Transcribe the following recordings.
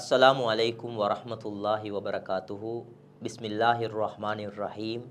அஸ்ஸலாமு அலைக்கும் வரமத்துல்லாஹி வபரகாத்துஹு பிஸ்மில்லாஹிர் ரஹ்மானிர் ரஹீம்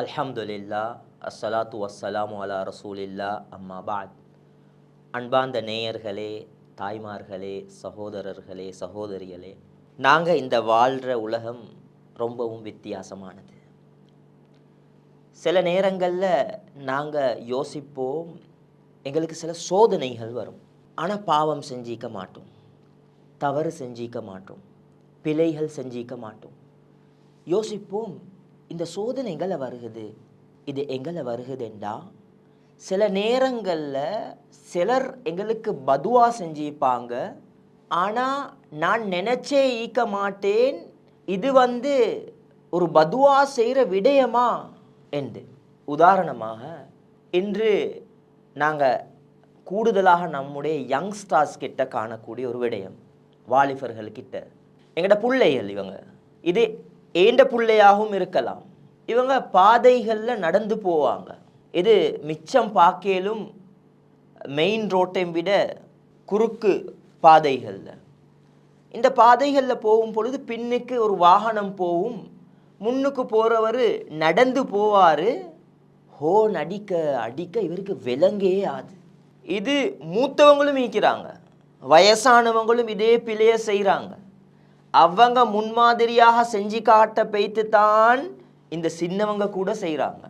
அல்ஹம்துலில்லா அஸ்ஸலாத்து வஸ்ஸலாமு அலா ரசூலில்லா அம்மா பாத் அன்பார்ந்த நேயர்களே தாய்மார்களே சகோதரர்களே சகோதரிகளே நாங்கள் இந்த வாழ்கிற உலகம் ரொம்பவும் வித்தியாசமானது. சில நேரங்களில் நாங்கள் யோசிப்போம் எங்களுக்கு சில சோதனைகள் வரும். ஆனால் பாவம் செஞ்சிக்க மாட்டோம். தவறு செஞ்சிக்க மாட்டோம். பிழைகள் செஞ்சிக்க மாட்டோம். யோசிப்போம் இந்த சோதனைகளை வருகுது? இது எங்களை வருகுதுண்டா? சில நேரங்களில் சிலர் எங்களுக்கு பதுவா செஞ்சிப்பாங்க. ஆனால் நான் நினச்சே ஈக்க மாட்டேன். இது வந்து ஒரு பதுவா செய்கிற விடயமா? என்று. உதாரணமாக இன்று நாங்கள் கூடுதலாக நம்முடைய யங்ஸ்டார்ஸ் கிட்ட காணக்கூடிய ஒரு விடயம். வாலிபர்கள்கிட்ட. எங்கட பிள்ளைகள் இவங்க. இது ஏண்ட பிள்ளையாகவும் இருக்கலாம். இவங்க பாதைகளில் நடந்து போவாங்க. இது மிச்சம் பாக்கேலும் மெயின் ரோட்டை விட குறுக்கு பாதைகளில். இந்த பாதைகளில் போகும் பொழுது பின்னுக்கு ஒரு வாகனம் போகும். முன்னுக்கு போகிறவர் நடந்து போவார். ஹோன் அடிக்க அடிக்க இவருக்கு விலங்கே ஆது. இது மூத்தவங்களும் ஈக்கிறாங்க வயசானவங்களும் இதே பிழைய செய்கிறாங்க அவங்க முன்மாதிரியாக செஞ்சு காட்ட பெய்த்து தான் இந்த சின்னவங்க கூட செய்கிறாங்க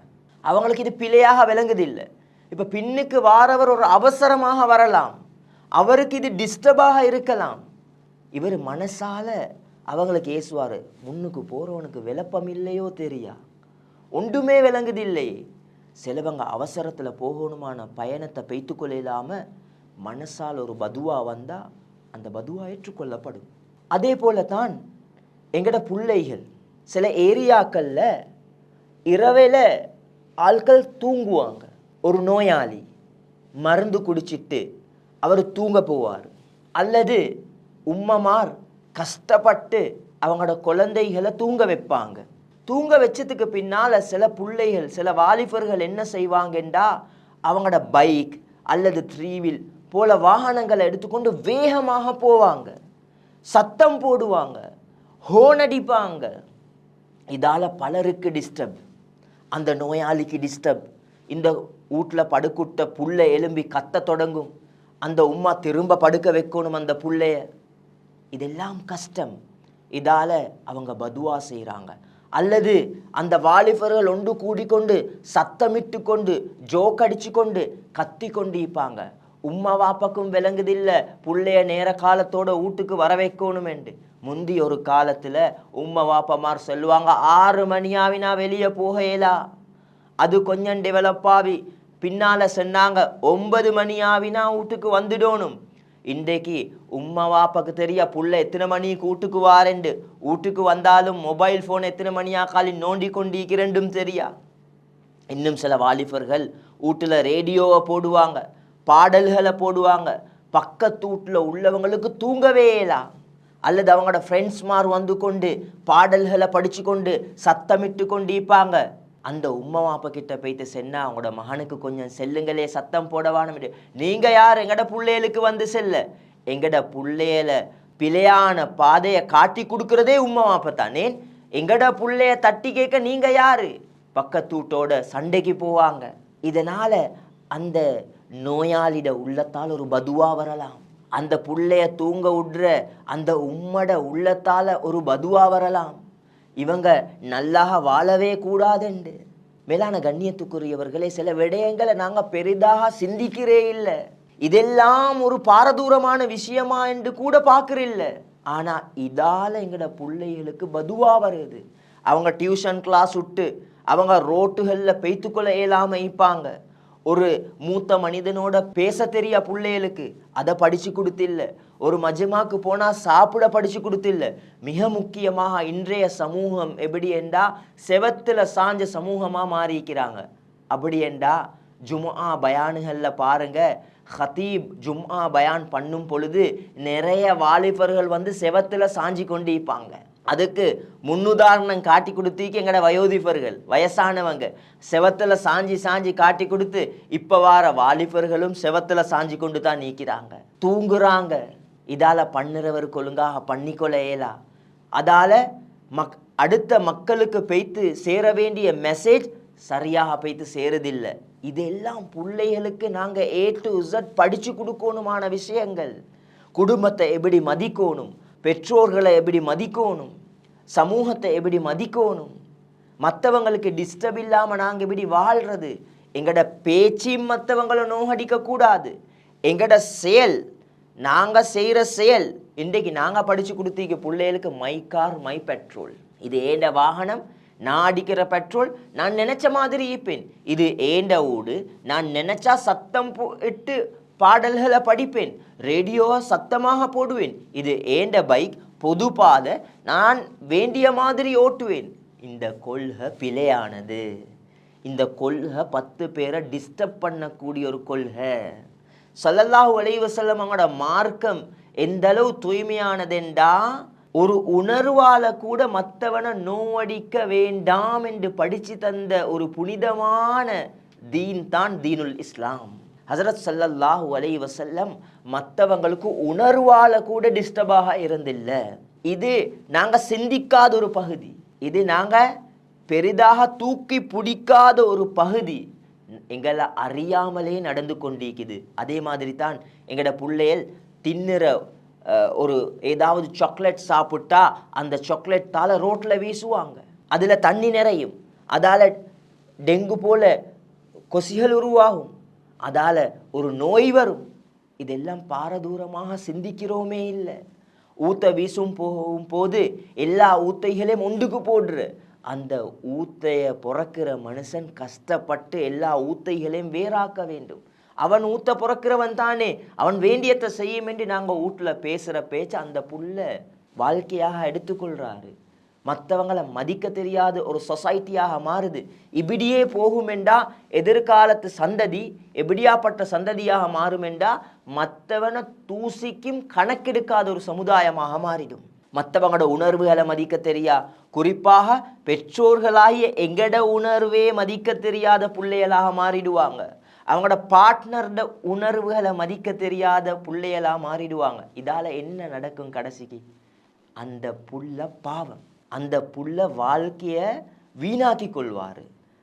அவங்களுக்கு இது பிழையாக விளங்குதில்லை. இப்போ பின்னுக்கு வாரவர் ஒரு அவசரமாக வரலாம். அவருக்கு இது டிஸ்டர்பாக இருக்கலாம். இவர் மனசால அவங்களுக்கு ஏசுவார் முன்னுக்கு போகிறவனுக்கு விளப்பம் இல்லையோ தெரியா? ஒன்றுமே விளங்குதில்லை சிலவங்க அவசரத்தில் போகணுமான பயணத்தை பெய்த்துக்கொள்ள இல்லாமல் மனசால் ஒரு பதுவா வந்தால் அந்த பதுவா ஏற்றுக்கொள்ளப்படும். அதே போல தான் எங்கட பிள்ளைகள் சில ஏரியாக்களில் இரவில் ஆட்கள் தூங்குவாங்க. ஒரு நோயாளி மருந்து குடிச்சிட்டு அவர் தூங்க போவார். அல்லது உம்மமார் கஷ்டப்பட்டு அவங்களோட குழந்தைகளை தூங்க வைப்பாங்க. தூங்க வச்சதுக்கு பின்னால் சில பிள்ளைகள் சில வாலிபர்கள் என்ன செய்வாங்கண்டா? அவங்களோட பைக் அல்லது த்ரீவில் போல வாகனங்களை எடுத்துக்கொண்டு வேகமாக போவாங்க. சத்தம் போடுவாங்க. ஹோன் அடிப்பாங்க. இதால் பலருக்கு டிஸ்டர்ப் அந்த நோயாளிக்கு டிஸ்டர்ப் இந்த வீட்டில் படுக்குட்ட புல்லை எலும்பி கத்த தொடங்கும். அந்த உம்மா திரும்ப படுக்க வைக்கணும் அந்த புள்ளைய. இதெல்லாம் கஷ்டம். இதால் அவங்க பதுவா செய்கிறாங்க அல்லது அந்த வாலிபர்கள் ஒன்று கூடிக்கொண்டு சத்தமிட்டு கொண்டு ஜோக் அடிச்சு கொண்டு கத்தி கொண்டு இருப்பாங்க உம்மா வாப்பக்கும் விளங்குதில்ல. புள்ளைய நேர காலத்தோட வீட்டுக்கு வர வைக்கணும் முந்தி ஒரு காலத்தில் உம்மா வாப்பமார் சொல்லுவாங்க ஆறு மணியாவினா வெளியே போகையலா? அது கொஞ்சம் டெவலப் ஆகி பின்னால் சொன்னாங்க ஒன்பது மணியாவினா வீட்டுக்கு வந்துடணும். இன்றைக்கு உம்மா வாப்பாக்கு தெரிய புள்ள எத்தனை மணிக்கு வீட்டுக்கு வாரண்டு? வீட்டுக்கு வந்தாலும் மொபைல் ஃபோன் எத்தனை மணியா காலி நோண்டி கொண்டிருக்கிறண்டும் தெரியா? இன்னும் சில வாலிபர்கள் வீட்டில் ரேடியோவை போடுவாங்க. பாடல்களை போடுவாங்க. பக்கத்து வீட்டில் உள்ளவங்களுக்கு தூங்கவே அல்லது அவங்களோட ஃப்ரெண்ட்ஸ்மார் வந்து கொண்டு பாடல்களை படித்து கொண்டு சத்தமிட்டு கொண்டு இருப்பாங்க. அந்த உம்மா மாப்பை கிட்ட போயிட்டு சென்னா அவங்களோட மகனுக்கு கொஞ்சம் செல்லுங்களே சத்தம் போடவானு நீங்கள் யார்? எங்கட பிள்ளைகளுக்கு வந்து செல்ல. எங்கட பிள்ளையில பிழையான பாதையை காட்டி கொடுக்கறதே உம்மா மாப்பா தானே? எங்கட புள்ளைய தட்டி கேட்க நீங்கள் யார்? பக்கத்தூட்டோட சண்டைக்கு போவாங்க. இதனால் அந்த நோயாளிட உள்ளத்தால் ஒரு பதுவா வரலாம். அந்த புள்ளைய தூங்க விடுற அந்த உம்மட உள்ளத்தால ஒரு பதுவா வரலாம். இவங்க நல்லாக வாழவே கூடாதுண்டு மேலான கண்ணியத்துக்குரியவர்களே சில விடயங்களை நாங்கள் பெரிதாக சிந்திக்கிறே இல்லை. இதெல்லாம் ஒரு பாரதூரமான விஷயமா என்று கூட பார்க்குறில்ல ஆனால் இதால் எங்களோட பிள்ளைகளுக்கு பதுவாக வருது. அவங்க டியூஷன் கிளாஸ் விட்டு அவங்க ரோட்டுகளில் பெய்த்துக்கொள்ள இயலாமல் இருப்பாங்க ஒரு மூத்த மனிதனோட பேச தெரியா பிள்ளைகளுக்கு? அதை படித்து கொடுத்தில்ல. ஒரு மஜமாக்கு போனால் சாப்பிட படித்து கொடுத்தில்ல. மிக முக்கியமாக இன்றைய சமூகம் எப்படி என்றா செவத்தில் சாஞ்ச சமூகமாக மாறிக்கிறாங்க அப்படி என்றா ஜும்ஆ பயானுகளில் பாருங்கள் ஹதீப் ஜும்ஆ பயான் பண்ணும் பொழுது நிறைய வாலிபர்கள் வந்து செவத்தில் சாஞ்சி கொண்டிருப்பாங்க. அதுக்கு முன்னுதாரணம் காட்டி கொடுத்தீங்க எங்கட வயோதிபர்கள் வயசானவங்க. செவத்தில் சாஞ்சி சாஞ்சி காட்டி கொடுத்து இப்போ வார வாலிபர்களும் செவத்தில் சாஞ்சி கொண்டு தான் நீக்கிறாங்க. தூங்குறாங்க. இதால் பண்ணுறவருக்கு ஒழுங்காக பண்ணிக்கொள்ள இயலா. அதால் மக் அடுத்த மக்களுக்கு பெய்த்து சேர வேண்டிய மெசேஜ் சரியாக போய்த்து சேருதில்லை. இதெல்லாம் பிள்ளைகளுக்கு நாங்கள் ஏ டு இசட் படித்து கொடுக்கணுமான விஷயங்கள். குடும்பத்தை எப்படி மதிக்கணும்? பெற்றோர்களை எப்படி மதிக்கணும்? சமூகத்தை எப்படி மதிக்கணும்? மற்றவங்களுக்கு டிஸ்டர்ப் இல்லாமல் நாங்கள் எப்படி வாழ்கிறது எங்களோட பேச்சையும் மற்றவங்களை நோகடிக்கக்கூடாது. எங்களோட செயல் நாங்கள் செய்கிற செயல் இன்றைக்கு நாங்கள் படித்து கொடுத்தீங்க பிள்ளைகளுக்கு மை கார் மை பெட்ரோல் இது ஏண்ட வாகனம்? நான் அடிக்கிற பெட்ரோல் நான் நினச்ச மாதிரி இருப்பேன். இது ஏண்ட ஊடு? நான் நினச்சா சத்தம் போட்டு பாடல்களை படிப்பேன். ரேடியோவை சத்தமாக போடுவேன். இது ஏண்ட பைக்? பொது பாதை. நான் வேண்டிய மாதிரி ஓட்டுவேன். இந்த கொள்கை பிழையானது. இந்த கொள்கை பத்து பேரை டிஸ்டர்ப் பண்ணக்கூடிய ஒரு கொள்கை. சல்லல்லாஹு அலைஹி வஸல்லம் அவங்களோட மார்க்கம் எந்தளவு தூய்மையானதுண்டா ஒரு உணர்வால கூட மற்றவனை நோவடிக்க வேண்டாம் என்று படிச்சு தந்த ஒரு புனிதமான தீன் தான் தீனுல் இஸ்லாம். ஹசரத் சல்லல்லாஹு அலை வசல்லம் மற்றவங்களுக்கு உணர்வால கூட டிஸ்டர்பாக இருந்தில்லை. இது நாங்க சிந்திக்காத ஒரு பகுதி. இது நாங்க பெரிதாக தூக்கி பிடிக்காத ஒரு பகுதி. எங்களை அறியாமலே நடந்து கொண்டிருக்குது. அதே மாதிரி தான் எங்களோட பிள்ளைகள் தின்னுற ஒரு ஏதாவது சாக்லேட் சாப்பிட்டா அந்த சாக்லேட்டால் ரோட்டில் வீசுவாங்க. அதில் தண்ணி நிறையும். அதால் டெங்கு போல கொசிகள் உருவாகும். அதால் ஒரு நோய் வரும். இதெல்லாம் பாரதூரமாக சிந்திக்கிறோமே இல்லை. ஊத்த வீசும் போகும் போது எல்லா ஊத்தைகளையும் ஒன்றுக்கு போடுற. அந்த ஊத்தையை பிறக்கிற மனுஷன் கஷ்டப்பட்டு எல்லா ஊத்தைகளையும் வேறாக்க வேண்டும். அவன் ஊத்த பிறக்கிறவன் தானே. அவன் வேண்டியத்தை செய்யும் என்று நாங்கள் வீட்டில் பேசுகிற பேச்சு அந்த புள்ள வாழ்க்கையாக எடுத்துக்கொள்கிறாரு மற்றவங்களை மதிக்க தெரியாத ஒரு சொசைட்டியாக மாறுது. இப்படியே போகுமெண்டா? எதிர்காலத்து சந்ததி எப்படியாப்பட்ட சந்ததியாக மாறுமெண்டா? மற்றவனை தூசிக்கும் கணக்கெடுக்காத ஒரு சமுதாயமாக மாறிடும். மற்றவங்களோட உணர்வுகளை மதிக்க தெரியா? குறிப்பாக பெற்றோர்களாகிய எங்கட உணர்வே மதிக்க தெரியாத பிள்ளைகளாக மாறிடுவாங்க. அவங்களோட பார்ட்னரோட உணர்வுகளை மதிக்க தெரியாத பிள்ளையெல்லாம் மாறிடுவாங்க. இதால என்ன நடக்கும் கடைசிக்கு? அந்த புள்ள பாவம். அந்த புள்ள வாழ்க்கையை வீணாக்கி கொள்வார்.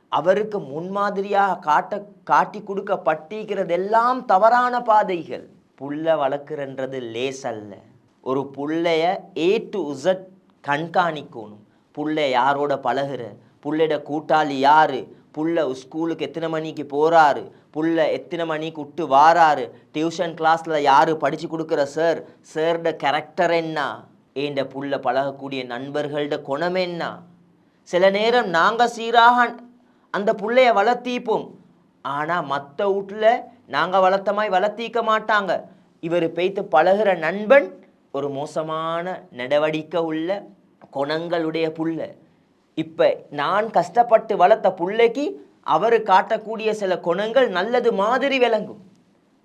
அவருக்கு முன்மாதிரியாக காட்ட காட்டி கொடுக்கப்பட்டிருக்கிறதெல்லாம் தவறான பாதைகள். புள்ள வளர்க்குறன்றது லேசல்ல. ஒரு புள்ளைய ஏ டு உசட் கண்காணிக்கணும். புள்ள யாரோட பழகுற? புள்ளையோட கூட்டாளி யாரு? புள்ள ஸ்கூலுக்கு எத்தனை மணிக்கு போகிறாரு புள்ள எத்தனை மணிக்கு விட்டு வாராரு? டியூஷன் கிளாஸில் யார் படித்து கொடுக்குற சார்? சார்ட கேரக்டர் என்ன? ஏண்ட புள்ள பழகக்கூடிய நண்பர்கள்ட குணம் என்ன? சில நேரம் நாங்கள் சீராக அந்த பிள்ளைய வளர்த்திப்போம். ஆனால் மற்ற வீட்டில் நாங்கள் வளர்த்தமாய் வளர்த்திக்க மாட்டாங்க. இவர் பெய்த்து பழகுற நண்பன் ஒரு மோசமான நடவடிக்கை உள்ள குணங்களுடைய புள்ள. இப்போ நான் கஷ்டப்பட்டு வளர்த்த பிள்ளைக்கு அவர் காட்டக்கூடிய சில குணங்கள் நல்லது மாதிரி விளங்கும்.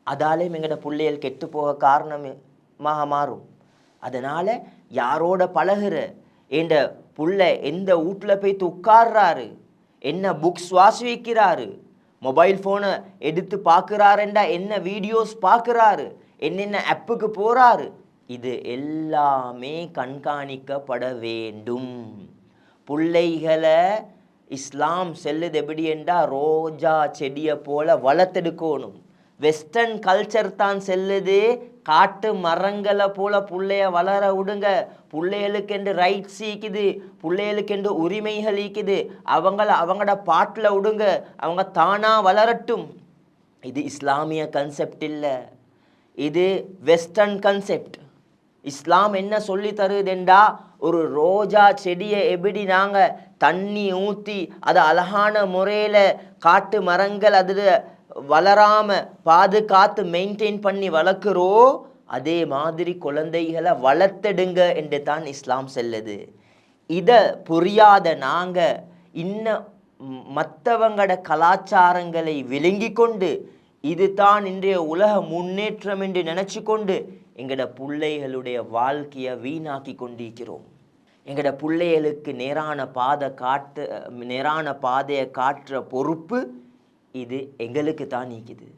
அதாலேயும் எங்களோட பிள்ளைகள் கெட்டு போக காரணமாக மாறும். அதனால் யாரோட பழகுற என்ற புள்ள எந்த வீட்டில் போய்த்து உட்கார்றாரு என்ன புக்ஸ் வாசிக்கிறாரு மொபைல் ஃபோனை எடுத்து பார்க்குறாருண்டா என்ன வீடியோஸ் பார்க்குறாரு என்னென்ன ஆப்புக்கு போகிறாரு இது எல்லாமே கண்காணிக்கப்பட வேண்டும். பிள்ளைகளை இஸ்லாம் செல்லுது எப்படி என்றால் ரோஜா செடியை போல வளர்த்தெடுக்கணும். வெஸ்டர்ன் கல்ச்சர் தான் செல்லுது. காட்டு மரங்களை போல புள்ளைய வளர விடுங்க. பிள்ளைகளுக்கு என்று ரைட்ஸ் ஈக்குது. பிள்ளைகளுக்கு என்று உரிமைகள் ஈக்குது. அவங்கள அவங்களோட பாட்டில் விடுங்க. அவங்க தானாக வளரட்டும். இது இஸ்லாமிய கன்செப்ட் இல்லை. இது வெஸ்டர்ன் கன்செப்ட் இஸ்லாம் என்ன சொல்லி தருதுண்டா ஒரு ரோஜா செடியை எப்படி நாங்கள் தண்ணி ஊற்றி அதை அழகான முறையில் காட்டு மரங்கள் அதில் வளராமல் பாதுகாத்து மெயின்டைன் பண்ணி வளர்க்குறோ அதே மாதிரி குழந்தைகளை வளர்த்தெடுங்க என்று தான் இஸ்லாம் செல்லுது. இதை புரியாத நாங்கள் இன்னும் மற்றவங்களோட கலாச்சாரங்களை விளங்கி கொண்டு இதுதான் இன்றைய உலக முன்னேற்றம் என்று நினச்சி கொண்டு எங்களோட பிள்ளைகளுடைய வாழ்க்கையை வீணாக்கி கொண்டிருக்கிறோம். எங்களோட பிள்ளைகளுக்கு நேரான பாதை காட்டு நேரான பாதையை காட்டுற பொறுப்பு இது எங்களுக்கு தான் நீக்குது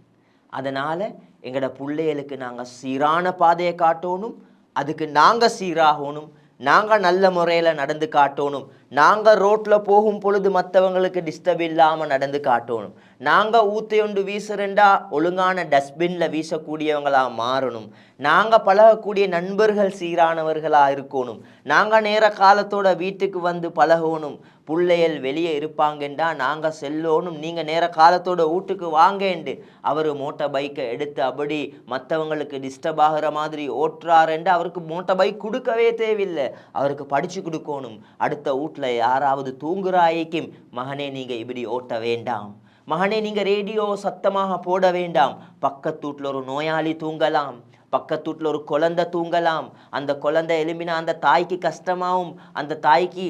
அதனால் எங்களோட பிள்ளைகளுக்கு நாங்கள் சீரான பாதையை காட்டணும் அதுக்கு நாங்கள் சீராகணும் நாங்கள் நல்ல முறையில் நடந்து காட்டணும் நாங்கள் ரோட்டில் போகும் பொழுது மற்றவங்களுக்கு டிஸ்டர்ப் இல்லாமல் நடந்து காட்டணும். நாங்கள் ஊத்தையொண்டு வீசுறேண்டா ஒழுங்கான டஸ்ட்பினில் வீசக்கூடியவங்களாக மாறணும். நாங்கள் பழகக்கூடிய நண்பர்கள் சீரானவர்களாக இருக்கணும். நாங்கள் நேர காலத்தோட வீட்டுக்கு வந்து பழகணும். பிள்ளைகள் வெளியே இருப்பாங்கண்டா நாங்கள் செல்லணும். நீங்கள் நேர காலத்தோட வீட்டுக்கு வாங்கேண்டு. அவர் மோட்டார் பைக்கை எடுத்து அப்படி மற்றவங்களுக்கு டிஸ்டர்ப் ஆகிற மாதிரி ஓட்டுறாருண்டு அவருக்கு மோட்டார் பைக் கொடுக்கவே தேவையில்லை. அவருக்கு படித்து கொடுக்கணும். அடுத்த வீட்டில் யாராவது தூங்குறாய்க்கும். மகனே நீங்கள் இப்படி ஓட்ட வேண்டாம். மகனே நீங்கள் ரேடியோ சத்தமாக போட வேண்டாம். பக்கத்து வீட்டில் ஒரு நோயாளி தூங்கலாம். பக்கத்து வீட்டில் ஒரு குழந்தை தூங்கலாம். அந்த குழந்தை எலும்பினா அந்த தாய்க்கு கஷ்டமாகும். அந்த தாய்க்கு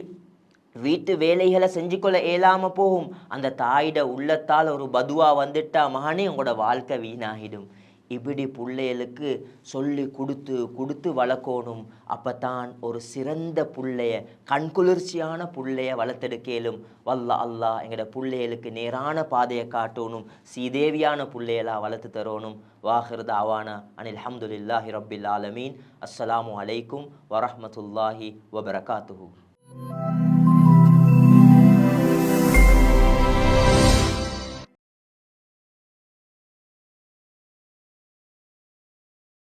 வீட்டு வேலைகளை செஞ்சுக்கொள்ள இயலாமல் போகும். அந்த தாயிட உள்ளத்தால் ஒரு பதுவா வந்துட்டா மகனே உங்களோட வாழ்க்கை வீணாகிடும். இப்படி பிள்ளைகளுக்கு சொல்லி கொடுத்து கொடுத்து வளர்க்கணும். அப்பதான் ஒரு சிறந்த புள்ளைய கண்குளிர்ச்சியான புள்ளைய வளர்த்தெடுக்கலும். வல்ல அல்லாஹ் எங்களோட பிள்ளைகளுக்கு நேரான பாதையை காட்டணும். சீதேவியான புள்ளையலா வளர்த்து தரணும். வாஹிருத அவானா அனில் அஹமதுல்லாஹி ரபில் ஆலமீன். அஸ்ஸலாமு அலைக்கும் வரஹ்மத்துல்லாஹி வபரகாத்துஹு.